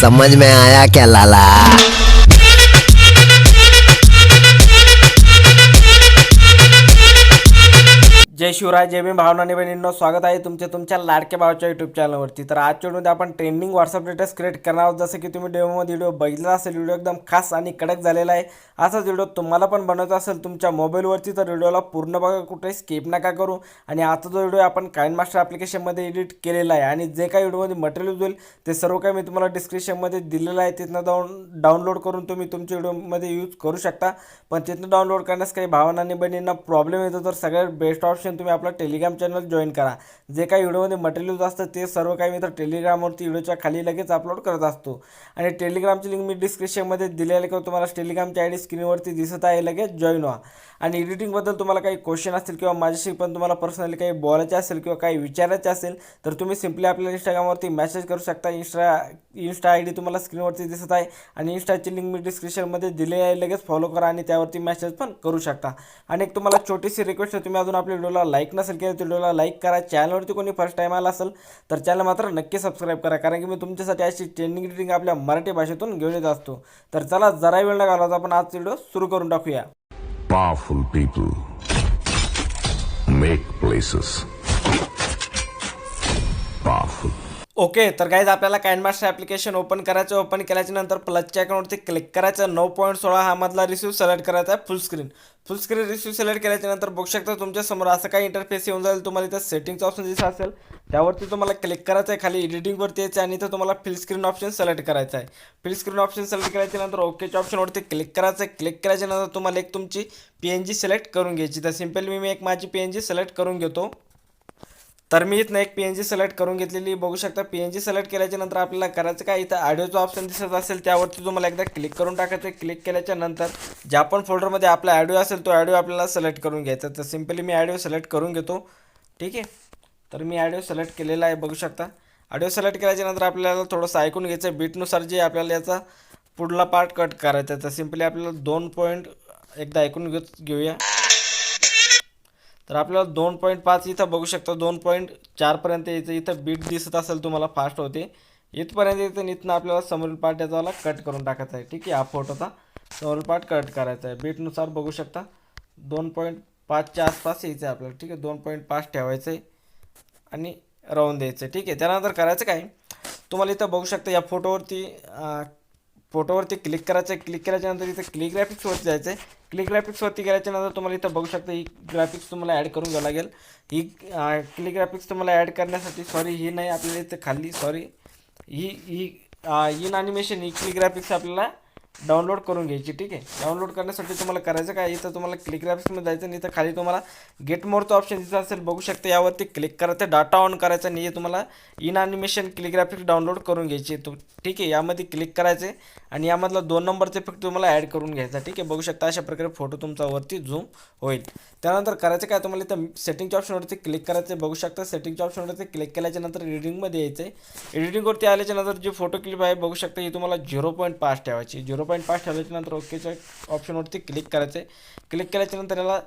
समझ में आया क्या लाला? शिवराय जय मी भावना आणि बहिणींनो स्वागत आहे तुमचे तुमच्या लाडक्या भावाच्या यूट्यूब चॅनलवरती तर आजच्या व्हिडिओमध्ये आपण ट्रेंडिंग व्हॉट्सअप लेटेस्ट क्रिएट करणार आहोत. जसं की तुम्ही डेमोमध्ये व्हिडिओ बघितला असेल व्हिडिओ एकदम खास आणि कडक झालेला आहे. असाच व्हिडिओ तुम्हाला पण बनवायचा असेल तुमच्या मोबाईलवरती तर व्हिडिओला पूर्ण बघा कुठे स्किप नका करू. आणि आता जो व्हिडिओ आपण काइन मास्टर ॲप्लिकेशनमध्ये एडिट केलेला आहे. आणि जे काही व्हिडिओमध्ये मटेरियल होईल ते सर्व काही मी तुम्हाला डिस्क्रिप्शनमध्ये दिलेलं आहे. तिथनं जाऊन डाउनलोड करून तुम्ही तुमच्या व्हिडिओमध्ये यूज करू शकता. पण तिथनं डाउनलोड करण्यास काही भावना आणि बहिणींना प्रॉब्लेम येतो तर सगळ्यात बेस्ट ऑप्शन तुम्ही तुम्ही आपला टेलिग्राम चॅनल जॉईन करा. जे काही व्हिडिओमध्ये मटेरियल असतं ते सर्व काही मी तर टेलिग्रामवरती व्हिडिओच्या खाली लगेच अपलोड करत असतो. आणि टेलिग्रामची लिंक मी डिस्क्रिप्शनमध्ये दिलेली किंवा तुम्हाला टेलिग्रामची आय डी स्क्रीनवरती दिसत आहे. लगेच जॉईन व्हा. आणि एडिटिंगबद्दल तुम्हाला काही क्वेश्चन असतील किंवा माझ्याशी पण तुम्हाला पर्सनली काही बोलायचे असेल किंवा काही विचारायचे असेल तर तुम्ही सिम्पली आपल्या इंस्टाग्रामवरती मेसेज करू शकता. इंस्टा इंस्टा आय डी तुम्हाला स्क्रीनवरती दिसत आहे. आणि इंस्टाची लिंक मी डिस्क्रिप्शनमध्ये दिली आहे. लगेच फॉलो करा आणि त्यावरती मेसेज पण करू शकता. आणि एक तुम्हाला छोटीशी रिक्वेस्ट आहे. तुम्ही अजून आपल्या व्हिडिओला लाईक लाईक नसेल केलं व्हिडिओला लाईक करा. चॅनलवरती कोणी फर्स्ट टाईम आला असेल तर चॅनल मात्र नक्की सबस्क्राईब करा. कारण की मी तुमच्यासाठी अशी ट्रेनिंग ट्रेनिंग आपल्या मराठी भाषेतून घेऊन येत असतो. तर चला जरा वेळ न घालवता आपण आज व्हिडिओ सुरू करून टाकूया. Powerful people make places okay तर गाईज आपल्याला कॅनमास्टर ॲप्लिकेशन ओपन करायचं ओपन केल्याच्यानंतर प्लसच्या अकाउंटवरती क्लिक करायचं नऊ पॉईंट सोळा हा मधला रिसिव्ह सिलेक्ट करायचा आहे. Full screen full screen receive select केल्याच्यानंतर बघू शकता तुमच्यासमोर असं काही इंटरफेस येऊन जाईल. तुम्हाला इथं सेटिंगचं ऑप्शन दिसत असेल. त्यावरती तुम्हाला क्लिक करायचं आहे. खाली एडिटिंगवरती यायचं आणि इथं तुम्हाला फिल स्क्रीन ऑप्शन सिलेक्ट करायचं आहे. फिल स्क्रीन ऑप्शन सिलेक्ट केल्याच्यानंतर ओकेच्या ऑप्शनवरती क्लिक करायचं आहे. क्लिक केल्याच्यानंतर तुम्हाला एक तुमची पी एन जी सिलेक्ट करून घ्यायची. तर सिम्पली मी एक माझी पी एन जी सिलेक्ट करून घेतो. तर मी इथनं एक पी एन जी सिलेक्ट करून घेतलेली. बघू शकता पी एन जी सिलेक्ट केल्याच्यानंतर आपल्याला करायचं काय? इथं ऑडिओचं ऑप्शन दिसत असेल त्यावरती तुम्हाला एकदा क्लिक करून टाकायचं. क्लिक केल्याच्यानंतर ज्या पण फोल्डरमध्ये आपला ऑडिओ असेल तो ऑडिओ आपल्याला सिलेक्ट करून घ्यायचा तर सिम्पली मी ऑडिओ सिलेक्ट करून घेतो. ठीक आहे? तर मी ऑडिओ सिलेक्ट केलेला आहे बघू शकता. ऑडिओ सिलेक्ट केल्याच्यानंतर आपल्याला थोडंसं ऐकून घ्यायचं बीटनुसार जे आपल्याला याचा पुढला पार्ट कट करायचा आहे. तर सिम्पली आपल्याला दोन पॉईंट एकदा ऐकून घेत घेऊया. तर आपल्याला दोन पॉईंट पाच इथं बघू शकता. दोन पॉईंट चारपर्यंत यायचं इथं बीट दिसत असेल तुम्हाला फास्ट होते. इथपर्यंत येतं इथनं आपल्याला समोरील पार्ट याचा कट करून टाकायचा आहे. ठीक आहे हा फोटोचा समोरील पार्ट कट करायचा आहे. बीटनुसार बघू शकता. दोन पॉईंट पाचच्या आसपास यायचं आहे आपल्याला. ठीक आहे दोन पॉईंट पाच ठेवायचं आहे आणि राहून द्यायचं आहे. ठीक आहे त्यानंतर करायचं काय? तुम्हाला इथं बघू शकता या फोटोवरती फोटोवरती क्लिक करायचं आहे. क्लिक केल्याच्यानंतर इथं क्लिक ग्राफिक्सवरती जायचं आहे. क्लिक ग्राफिक्सवरती गेल्याच्यानंतर तुम्हाला इथं बघू शकता ही ग्राफिक्स तुम्हाला ॲड करून घ्यावं लागेल. ही क्लिक ग्राफिक्स तुम्हाला ॲड करण्यासाठी सॉरी ही नाही आपल्याला इथं खाल्ली सॉरी ही ही इन अॅनिमेशन ही क्लिक ग्राफिक्स आपल्याला डाउनलोड करून घ्यायची ठीक आहे? डाउनलोड करण्यासाठी तुम्हाला करायचं काय? इथं तुम्हाला क्लिक ग्राफिक्समध्ये जायचं आणि इथं खाली तुम्हाला गेट मोरचं ऑप्शन दिसत असेल बघू शकता यावरती क्लिक करायचं डाटा ऑन करायचा आणि हे तुम्हाला in animation click graphics download करून घ्यायची तो ठीक आहे? यामध्ये क्लिक करायचे आणि यामधला दोन नंबरचे इफेक्ट तुम्हाला ॲड करून घ्यायचा ठीक आहे? बघू शकता अशा प्रकारे फोटो तुमचा वरती झूम होईल. त्यानंतर करायचं काय? तुम्हाला इथं सेटिंगच्या ऑप्शनवरती क्लिक करायचं आहे. बघू शकता. सेटिंगच्या ऑप्शनवरती क्लिक केल्याच्यानंतर एडिटिंगमध्ये यायचं आहे एडिटिंगवरती आल्याच्यानंतर जी फोटो क्लिप आहे बघू शकता ही तुम्हाला झिरो पॉईंट पाच ठेवायची झिरो पॉईंट पाच ठेवल्याच्या नंतर ओकेच्या ऑप्शनवरती क्लिक करायचं आहे क्लिक केल्याच्यानंतर याला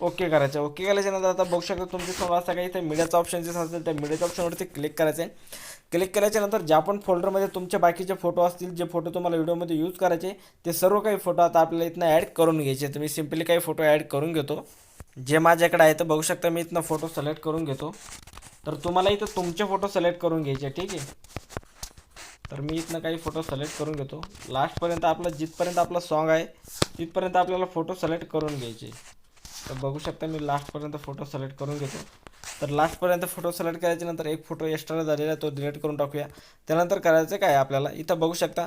ओके करायचं ओके केल्याच्यानंतर आता बघू शकता तुमच्यासमोर असं काही इथे मीडियाचा ऑप्शन जे असेल त्या मीडियाच्या ऑप्शनवरती क्लिक करायचं आहे क्लिक केल्याच्यानंतर ज्या पण फोल्डरमध्ये तुमचे बाकीचे फोटो असतील जे फोटो तुम्हाला व्हिडिओमध्ये यूज करायचे ते सर्व काही फोटो आता आपल्याला इथनं ॲड करून घ्यायचे. तर मी सिम्पली काही फोटो ॲड करून घेतो. जे माझ्याकडे आहे तर बघू शकता मी इथनं फोटो सिलेक्ट करून घेतो. तर तुम्हाला इथं तुमचे फोटो सिलेक्ट करून घ्यायचे ठीक आहे? तर मी इथनं काही फोटो सिलेक्ट करून घेतो. लास्टपर्यंत आपलं जिथपर्यंत आपलं सॉन्ग आहे तिथपर्यंत आपल्याला फोटो सिलेक्ट करून घ्यायचे. तर बघू शकता मी लास्टपर्यंत फोटो सिलेक्ट करून घेतो. तर लास्टपर्यंत फोटो सिलेक्ट केल्याच्यानंतर एक फोटो एक्स्ट्रा झालेला आहे तो डिलीट करून टाकूया. त्यानंतर करायचं काय आपल्याला? इथं बघू शकता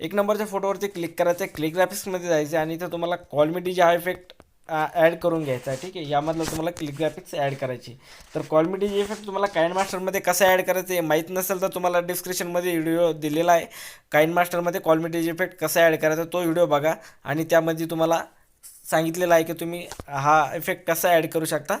एक नंबरच्या फोटोवरती क्लिक करायचं आहे. क्लिक ग्राफिक्समध्ये जायचं आणि इथं तुम्हाला क्वालिटी जे हा इफेक्ट ॲड करून घ्यायचा आहे ठीक आहे? यामधलं तुम्हाला क्लिक ग्राफिक्स ॲड करायची. तर कॉलमिटी इफेक्ट तुम्हाला काइन मास्टरमध्ये कसं ॲड करायचं आहे माहीत नसेल तर तुम्हाला डिस्क्रिप्शनमध्ये व्हिडिओ दिलेला आहे. काइन मास्टरमध्ये कॉलमिटी इफेक्ट कसं ॲड करायचा तो व्हिडिओ बघा आणि त्यामध्ये तुम्हाला सांगितलेलं आहे की तुम्ही हा इफेक्ट कसा ॲड करू शकता.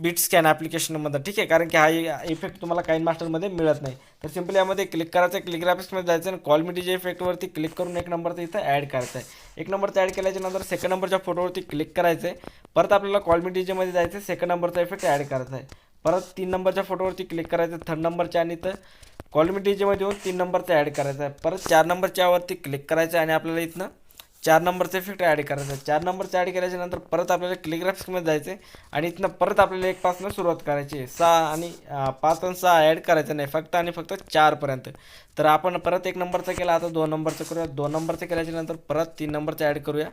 बीट स्कॅन ॲप्लिकेशनमध्ये ठीक आहे? कारण की हा इफेक्ट तुम्हाला काइन मास्टरमध्ये मिळत नाही. तर सिम्पली यामध्ये क्लिक करायचं आहे क्लिक ग्राफिक्समध्ये जायचं आणि कॉलमिटीच्या इफेक्टवरती क्लिक करून एक नंबरचं इथं ॲड करायचं आहे एक नंबरचं ॲड केल्याच्यानंतर सेकंड नंबरच्या फोटोवरती क्लिक करायचं आहे परत आपल्याला कॉलमिटीच्यामध्ये जायचं आहे सेकंड नंबरचा इफेक्ट ॲड करायचा आहे परत तीन नंबरच्या फोटोवरती क्लिक करायचं थर्ड नंबरच्या आणि तर कॉलिमिटीमध्ये येऊन तीन नंबरचं ॲड करायचं आहे परत चार नंबरच्यावरती क्लिक करायचं आहे आणि आपल्याला इथनं चार नंबरचे इफेक्ट ॲड करायचं. चार नंबरचे ॲड करायच्या नंतर परत आपल्याला क्लिग्राफ्समध्ये जायचं आहे आणि इथनं परत आपल्याला एकपासून सुरुवात करायची सहा आणि पाच आणि सहा ॲड करायचं नाही. फक्त आणि फक्त चारपर्यंत तर आपण परत एक नंबरचं केला आता दोन नंबरचं करूया. दोन नंबरचं केल्याच्यानंतर परत तीन नंबरचं ॲड करूया.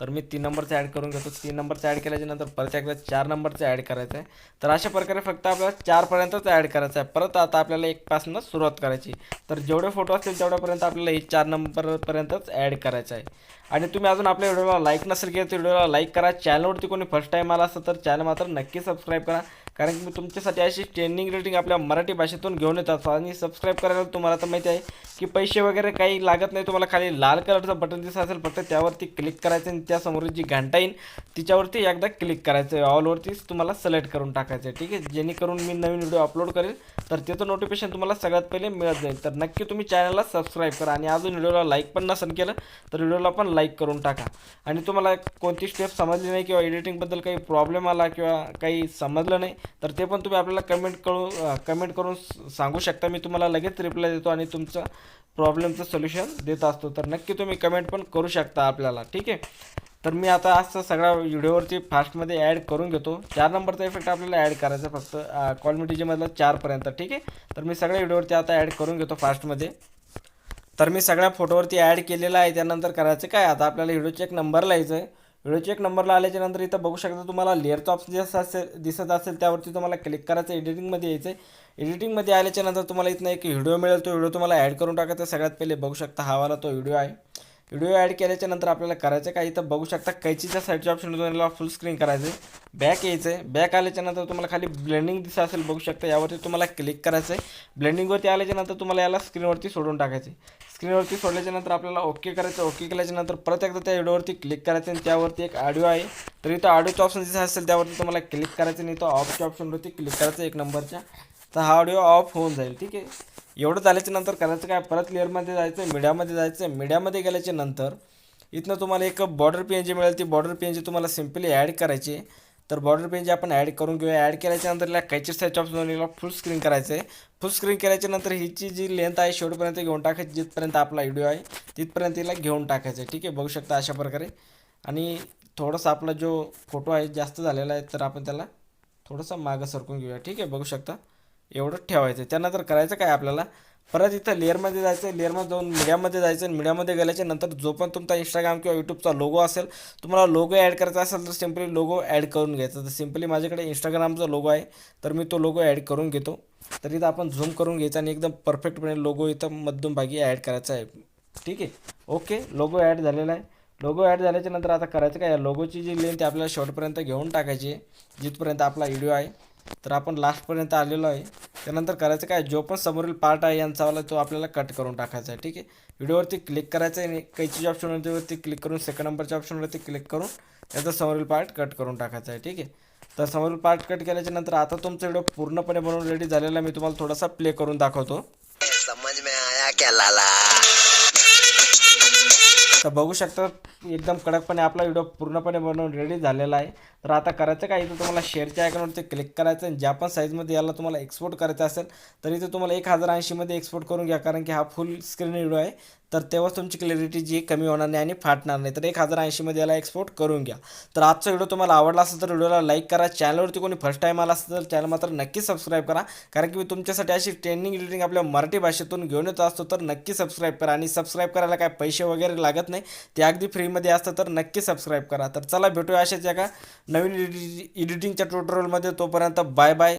तर मी तीन नंबरचं ॲड करून घेतो. तीन नंबरचं ॲड केल्याच्यानंतर परत एकदा चार नंबरचं ॲड करायचं आहे. तर अशा प्रकारे फक्त आपल्याला चारपर्यंतच ॲड करायचं आहे. परत आता आपल्याला एकपासून सुरुवात करायची. तर जेवढे फोटो असतील तेवढ्यापर्यंत आपल्याला हे चार नंबरपर्यंतच ॲड करायचं आहे. आणि तुम्ही अजून आपल्या व्हिडिओला लाईक नसेल केलं तर व्हिडिओला लाईक करा. चॅनलवरती कोणी फर्स्ट टाईम आला असतं तर चॅनल मात्र नक्की सबस्क्राईब करा. कारण की मी तुमच्यासाठी अशी ट्रेंडिंग रेटिंग आपल्या मराठी भाषेतून घेऊन येतात. आणि सबस्क्राईब करायला तुम्हाला तर माहिती आहे की पैसे वगैरे काही लागत नाही. तुम्हाला खाली लाल कलरचं बटन दिसत असेल फक्त त्यावरती क्लिक करायचं आणि त्यासमोर जी घंटा येईल तिच्यावरती एकदा क्लिक करायचं आहे. ऑलवरतीच तुम्हाला सिलेक्ट करून टाकायचं आहे. ठीक आहे? जेणेकरून मी नवीन व्हिडिओ अपलोड करेल तर त्याचं नोटिफिकेशन तुम्हाला सगळ्यात पहिले मिळत जाईल. तर नक्की तुम्ही चॅनलला सबस्क्राईब करा आणि अजून व्हिडिओला लाईक पण नसेल केलं तर व्हिडिओला पण लाईक करून टाका. आणि तुम्हाला कोणती स्टेप समजली नाही किंवा एडिटिंगबद्दल काही प्रॉब्लेम आला किंवा काही समजलं नाही तर ते पण तुम्ही आपल्याला कमेंट करून कमेंट करून सांगू शकता. मी तुम्हाला लगेच रिप्लाय देतो आणि तुमचं प्रॉब्लेमचं सोल्युशन देत असतो. तर नक्की तुम्ही कमेंट पण करू शकता आपल्याला. ठीक आहे? तर मी आता असं सगळ्या व्हिडिओवरती फास्टमध्ये ॲड करून घेतो. चार नंबरचा इफेक्ट आपल्याला ॲड करायचा फक्त. क्वालिटीजीमधला चारपर्यंत ठीक आहे? तर मी सगळ्या व्हिडिओवरती आता ॲड करून घेतो फास्टमध्ये तर मी सगळ्या फोटोवरती ॲड केलेला आहे. त्यानंतर करायचं काय? आता आपल्याला व्हिडिओचे एक नंबर लिहायचं आहे. व्हिडिओचे एक नंबरला आल्याच्यानंतर इथं बघू शकता तुम्हाला लेअरचं ऑप्शन जसं असेल दिसत असेल त्यावरती तुम्हाला क्लिक करायचं एडिटिंगमध्ये यायचं आहे एडिटिंगमध्ये आल्याच्यानंतर तुम्हाला इथनं एक व्हिडिओ मिळेल तो व्हिडिओ तुम्हाला ॲड करून टाकायचा सगळ्यात पहिले बघू शकता हा वाला तो व्हिडिओ आहे. व्हिडिओ ॲड केल्याच्यानंतर आपल्याला करायचं काय? इथं बघू शकता कैचीच्या साईडच्या ऑप्शन तुम्हाला फुल स्क्रीन करायचं आहे बॅक यायचं आहे बॅक आल्याच्यानंतर तुम्हाला खाली ब्लेंडिंग दिसत असेल बघू शकता. यावरती तुम्हाला क्लिक करायचं आहे ब्लेंडिंगवरती आल्याच्यानंतर तुम्हाला याला स्क्रीनवरती सोडून टाकायचं आहे स्क्रीनवरती सोडल्याच्या नंतर आपल्याला ओके करायचं ओके केल्याच्यानंतर परत एकदा त्या व्हिडिओवरती क्लिक करायचं आणि त्यावरती एक ऑडिओ आहे. तर इथं ऑडिओचं ऑप्शन दिसत असेल त्यावरती तुम्हाला क्लिक करायचं आणि इथं ऑफच्या ऑप्शनवरती क्लिक करायचं एक नंबरच्या तर हा ऑडिओ ऑफ होऊन जाईल. ठीक आहे? एवढं झाल्याच्यानंतर करायचं काय? परत लेअरमध्ये जायचं मीडियामध्ये जायचं. मीडियामध्ये गेल्याच्यानंतर इथनं तुम्हाला एक बॉर्डर पी एन जी मिळेल. ती बॉर्डर पी एन जी तुम्हाला सिम्पली ॲड करायची. तर बॉर्डर पेन जे आपण ॲड करून घेऊया. ॲड केल्याच्यानंतर याला कैची साईज ऑप्शन फुल स्क्रीन करायचं आहे फुल स्क्रीन केल्याच्यानंतर हिची जी लेंथ आहे शेवटपर्यंत घेऊन टाकायची. जिथपर्यंत आपला व्हिडिओ आहे तिथपर्यंत तिला घेऊन टाकायचं आहे ठीक आहे? बघू शकता अशा प्रकारे. आणि थोडंसं आपला जो फोटो आहे जास्त झालेला आहे तर आपण त्याला थोडंसं मागं सरकून घेऊया. ठीक आहे? बघू शकता. एवढंच ठेवायचं. त्यानंतर करायचं काय आपल्याला? परत इथं लेअरमध्ये जायचं लेअरमध्ये जाऊन मीडियामध्ये जायचं आणि मीडियामध्ये गेल्याच्यानंतर जो पण तुमचा इंस्टाग्राम किंवा यूट्यूबचा लोगो असेल तुम्हाला लोगो ॲड करायचा असेल तर सिम्पली लोगो ॲड करून घ्यायचा. तर सिम्पली माझ्याकडे इंस्टाग्रामचा लोगो आहे तर मी तो लोगो ॲड करून घेतो. तर इथं आपण झूम करून घ्यायचा आणि एकदम परफेक्टपणे लोगो इथं मध्यमभागी ॲड करायचा आहे. ठीक आहे? ओके लोगो ॲड झालेला आहे. लोगो ॲड झाल्याच्यानंतर आता करायचं काय? लोगोची जी लेंथ आपल्याला शॉर्टपर्यंत घेऊन टाकायची आहे जिथपर्यंत आपला व्हिडिओ आहे. तर आपण लास्टपर्यंत आलेलो आहे. त्यानंतर करायचं काय? जो पण समोरील पार्ट आहे यांचावाला तो आपल्याला कट करून टाकायचा आहे ठीक आहे? व्हिडिओवरती क्लिक करायचं आहे आणि कैचीच्या ऑप्शनवरती क्लिक करून सेकंड नंबरच्या ऑप्शनवरती क्लिक करून याचा समोरील पार्ट कट करून टाकायचा आहे ठीक आहे? तर समोरील पार्ट कट केल्याच्यानंतर आता तुमचा व्हिडिओ पूर्णपणे बनवून रेडी झालेला आहे. मी तुम्हाला थोडासा प्ले करून दाखवतो. समज में आया क्या लाला? तर बघू शकता एकदम कडकपणे आपला व्हिडिओ पूर्णपणे बनवून रेडी झालेला आहे. तर आता करायचं काय? इथं तुम्हाला शेअरच्या आयकॉनवरती क्लिक करायचं आणि ज्या पण साईजमध्ये याला तुम्हाला एक्सपोर्ट करायचं असेल तर इथं तुम्हाला एक हजार ऐंशीमध्ये एक्सपोर्ट करून घ्या. कारण की हा फुल स्क्रीन व्हिडिओ आहे. तर तेव्हाच तुमची क्लॅरिटी जी कमी होणार नाही आणि फाटणार नाही. तर एक हजार ऐंशीमध्ये याला एक्सपोर्ट करून घ्या. तर आजचा व्हिडिओ तुम्हाला आवडला असेल तर व्हिडिओला लाईक करा. चॅनलवरती कोणी फर्स्ट टाईम आला असेल तर चॅनल मात्र नक्की सबस्क्राईब करा. कारण की मी तुमच्यासाठी अशी ट्रेनिंग रिलेटिंग आपल्या मराठी भाषेतून घेऊन येत असतो तर नक्की सबस्क्राईब करा. आणि सबस्क्राईब करायला काय पैसे वगैरे लागत नाही. ते अगदी फ्रीमध्ये असतं तर नक्की सबस्क्राईब करा. तर चला भेटूया अशाच एका नवीन एडिटिंगच्या ट्युटोरियलमध्ये तोपर्यंत बाय बाय